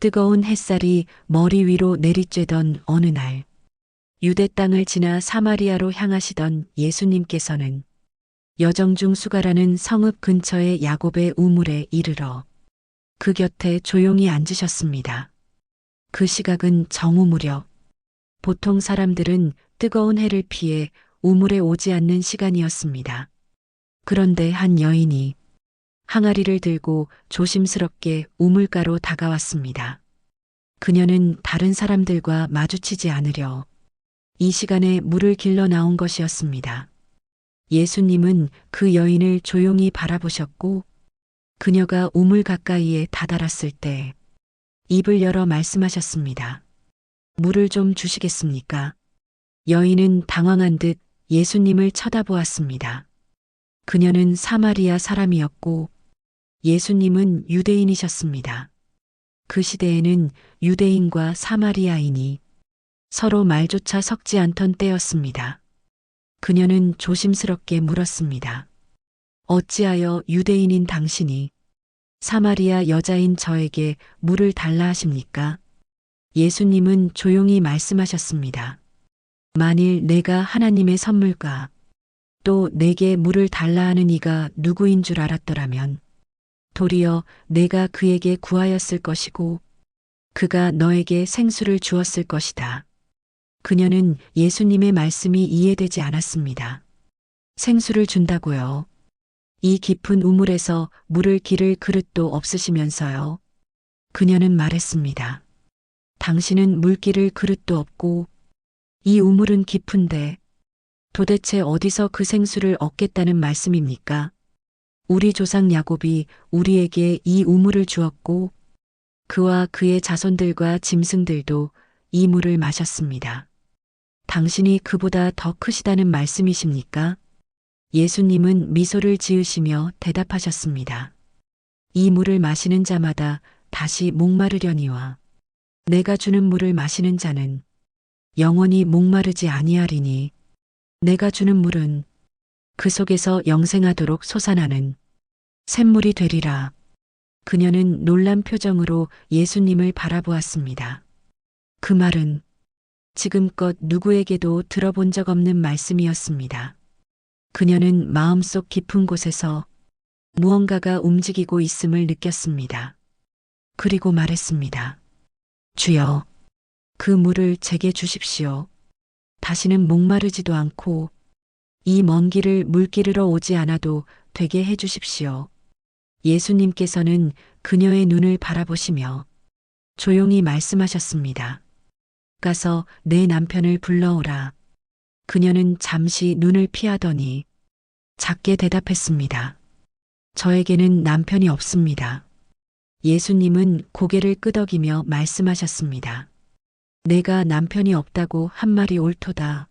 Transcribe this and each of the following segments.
뜨거운 햇살이 머리 위로 내리쬐던 어느 날, 유대 땅을 지나 사마리아로 향하시던 예수님께서는 여정 중 수가라는 성읍 근처의 야곱의 우물에 이르러 그 곁에 조용히 앉으셨습니다. 그 시각은 정오 무렵. 보통 사람들은 뜨거운 해를 피해 우물에 오지 않는 시간이었습니다. 그런데 한 여인이 항아리를 들고 조심스럽게 우물가로 다가왔습니다. 그녀는 다른 사람들과 마주치지 않으려 이 시간에 물을 길러 나온 것이었습니다. 예수님은 그 여인을 조용히 바라보셨고 그녀가 우물 가까이에 다다랐을 때 입을 열어 말씀하셨습니다. 물을 좀 주시겠습니까? 여인은 당황한 듯 예수님을 쳐다보았습니다. 그녀는 사마리아 사람이었고 예수님은 유대인이셨습니다. 그 시대에는 유대인과 사마리아인이 서로 말조차 섞지 않던 때였습니다. 그녀는 조심스럽게 물었습니다. 어찌하여 유대인인 당신이 사마리아 여자인 저에게 물을 달라 하십니까? 예수님은 조용히 말씀하셨습니다. 만일 내가 하나님의 선물과 또 내게 물을 달라 하는 이가 누구인 줄 알았더라면 도리어 내가 그에게 구하였을 것이고 그가 너에게 생수를 주었을 것이다. 그녀는 예수님의 말씀이 이해되지 않았습니다. 생수를 준다고요. 이 깊은 우물에서 물을 기를 그릇도 없으시면서요. 그녀는 말했습니다. 당신은 물기를 그릇도 없고 이 우물은 깊은데 도대체 어디서 그 생수를 얻겠다는 말씀입니까? 우리 조상 야곱이 우리에게 이 우물을 주었고 그와 그의 자손들과 짐승들도 이 물을 마셨습니다. 당신이 그보다 더 크시다는 말씀이십니까? 예수님은 미소를 지으시며 대답하셨습니다. 이 물을 마시는 자마다 다시 목마르려니와 내가 주는 물을 마시는 자는 영원히 목마르지 아니하리니 내가 주는 물은 그 속에서 영생하도록 솟아나는 샘물이 되리라. 그녀는 놀란 표정으로 예수님을 바라보았습니다. 그 말은 지금껏 누구에게도 들어본 적 없는 말씀이었습니다. 그녀는 마음속 깊은 곳에서 무언가가 움직이고 있음을 느꼈습니다. 그리고 말했습니다. 주여, 그 물을 제게 주십시오. 다시는 목마르지도 않고 이 먼 길을 물기르러 오지 않아도 되게 해 주십시오. 예수님께서는 그녀의 눈을 바라보시며 조용히 말씀하셨습니다. 가서 내 남편을 불러오라. 그녀는 잠시 눈을 피하더니 작게 대답했습니다. 저에게는 남편이 없습니다. 예수님은 고개를 끄덕이며 말씀하셨습니다. 내가 남편이 없다고 한 말이 옳도다.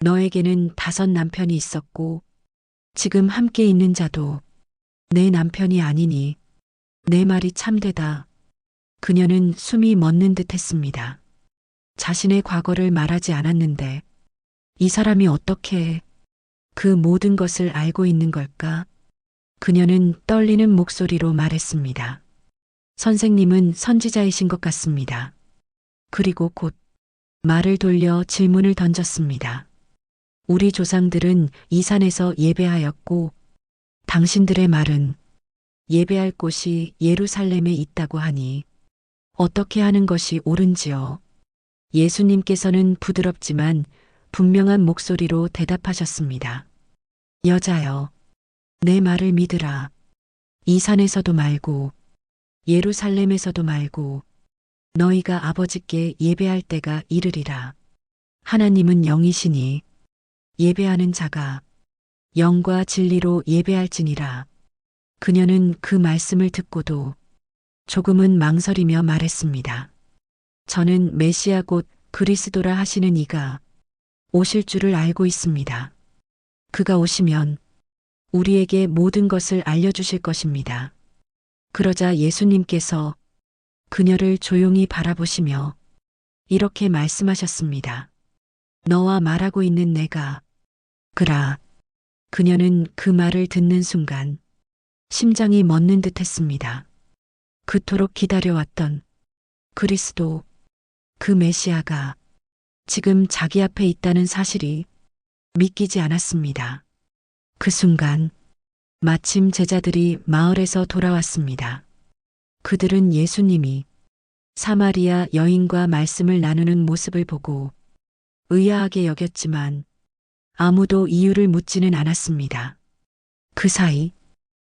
너에게는 다섯 남편이 있었고 지금 함께 있는 자도 내 남편이 아니니 내 말이 참되다. 그녀는 숨이 멎는 듯 했습니다. 자신의 과거를 말하지 않았는데 이 사람이 어떻게 그 모든 것을 알고 있는 걸까? 그녀는 떨리는 목소리로 말했습니다. 선생님은 선지자이신 것 같습니다. 그리고 곧 말을 돌려 질문을 던졌습니다. 우리 조상들은 이 산에서 예배하였고 당신들의 말은 예배할 곳이 예루살렘에 있다고 하니 어떻게 하는 것이 옳은지요. 예수님께서는 부드럽지만 분명한 목소리로 대답하셨습니다. 여자여, 내 말을 믿으라. 이 산에서도 말고 예루살렘에서도 말고 너희가 아버지께 예배할 때가 이르리라. 하나님은 영이시니 예배하는 자가 영과 진리로 예배할지니라. 그녀는 그 말씀을 듣고도 조금은 망설이며 말했습니다. 저는 메시아 곧 그리스도라 하시는 이가 오실 줄을 알고 있습니다. 그가 오시면 우리에게 모든 것을 알려주실 것입니다. 그러자 예수님께서 그녀를 조용히 바라보시며 이렇게 말씀하셨습니다. 너와 말하고 있는 내가 그라. 그녀는 그 말을 듣는 순간 심장이 멎는 듯 했습니다. 그토록 기다려왔던 그리스도, 그 메시아가 지금 자기 앞에 있다는 사실이 믿기지 않았습니다. 그 순간 마침 제자들이 마을에서 돌아왔습니다. 그들은 예수님이 사마리아 여인과 말씀을 나누는 모습을 보고 의아하게 여겼지만 아무도 이유를 묻지는 않았습니다. 그 사이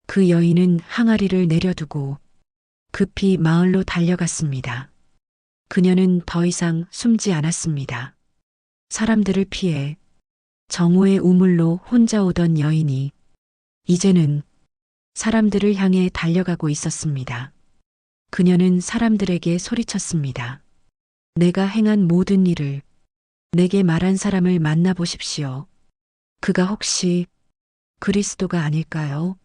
그 여인은 항아리를 내려두고 급히 마을로 달려갔습니다. 그녀는 더 이상 숨지 않았습니다. 사람들을 피해 정오의 우물로 혼자 오던 여인이 이제는 사람들을 향해 달려가고 있었습니다. 그녀는 사람들에게 소리쳤습니다. 내가 행한 모든 일을 내게 말한 사람을 만나보십시오. 그가 혹시 그리스도가 아닐까요?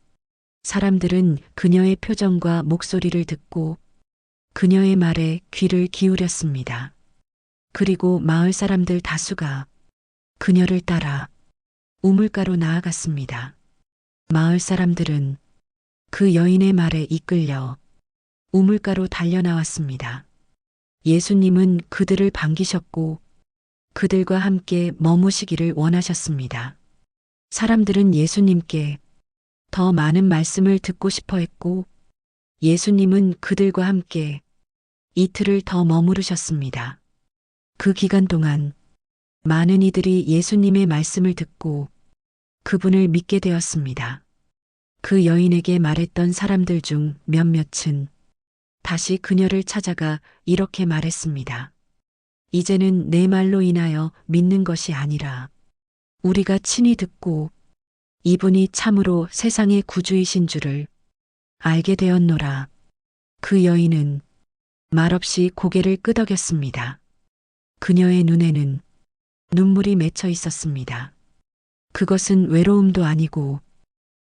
사람들은 그녀의 표정과 목소리를 듣고 그녀의 말에 귀를 기울였습니다. 그리고 마을 사람들 다수가 그녀를 따라 우물가로 나아갔습니다. 마을 사람들은 그 여인의 말에 이끌려 우물가로 달려나왔습니다. 예수님은 그들을 반기셨고 그들과 함께 머무시기를 원하셨습니다. 사람들은 예수님께 더 많은 말씀을 듣고 싶어 했고 예수님은 그들과 함께 이틀을 더 머무르셨습니다. 그 기간 동안 많은 이들이 예수님의 말씀을 듣고 그분을 믿게 되었습니다. 그 여인에게 말했던 사람들 중 몇몇은 다시 그녀를 찾아가 이렇게 말했습니다. 이제는 내 말로 인하여 믿는 것이 아니라 우리가 친히 듣고 이분이 참으로 세상의 구주이신 줄을 알게 되었노라. 그 여인은 말없이 고개를 끄덕였습니다. 그녀의 눈에는 눈물이 맺혀 있었습니다. 그것은 외로움도 아니고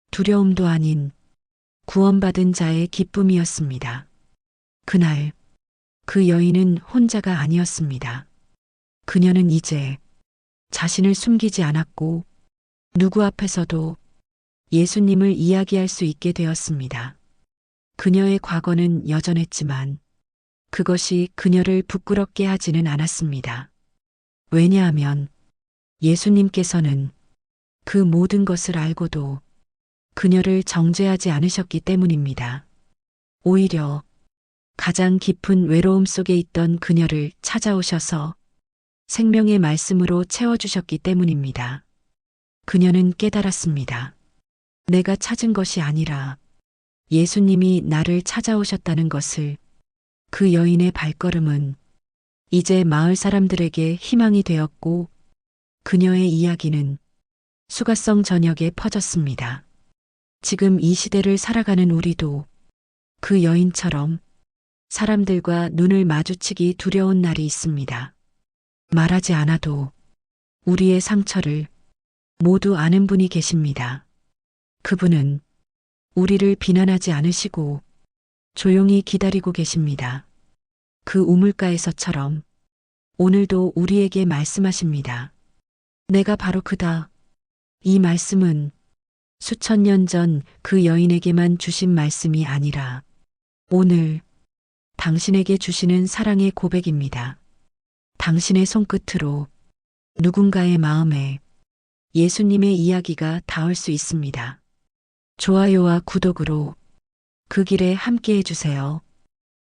두려움도 아닌 구원받은 자의 기쁨이었습니다. 그날 그 여인은 혼자가 아니었습니다. 그녀는 이제 자신을 숨기지 않았고 누구 앞에서도 예수님을 이야기할 수 있게 되었습니다. 그녀의 과거는 여전했지만 그것이 그녀를 부끄럽게 하지는 않았습니다. 왜냐하면 예수님께서는 그 모든 것을 알고도 그녀를 정죄하지 않으셨기 때문입니다. 오히려 가장 깊은 외로움 속에 있던 그녀를 찾아오셔서 생명의 말씀으로 채워주셨기 때문입니다. 그녀는 깨달았습니다. 내가 찾은 것이 아니라 예수님이 나를 찾아오셨다는 것을 그 여인의 발걸음은 이제 마을 사람들에게 희망이 되었고 그녀의 이야기는 수가성 전역에 퍼졌습니다. 지금 이 시대를 살아가는 우리도 그 여인처럼 사람들과 눈을 마주치기 두려운 날이 있습니다. 말하지 않아도 우리의 상처를 모두 아는 분이 계십니다. 그분은 우리를 비난하지 않으시고 조용히 기다리고 계십니다. 그 우물가에서처럼 오늘도 우리에게 말씀하십니다. 내가 바로 그다. 이 말씀은 수천 년 전 그 여인에게만 주신 말씀이 아니라 오늘 당신에게 주시는 사랑의 고백입니다. 당신의 손끝으로 누군가의 마음에 예수님의 이야기가 닿을 수 있습니다. 좋아요와 구독으로 그 길에 함께 해주세요.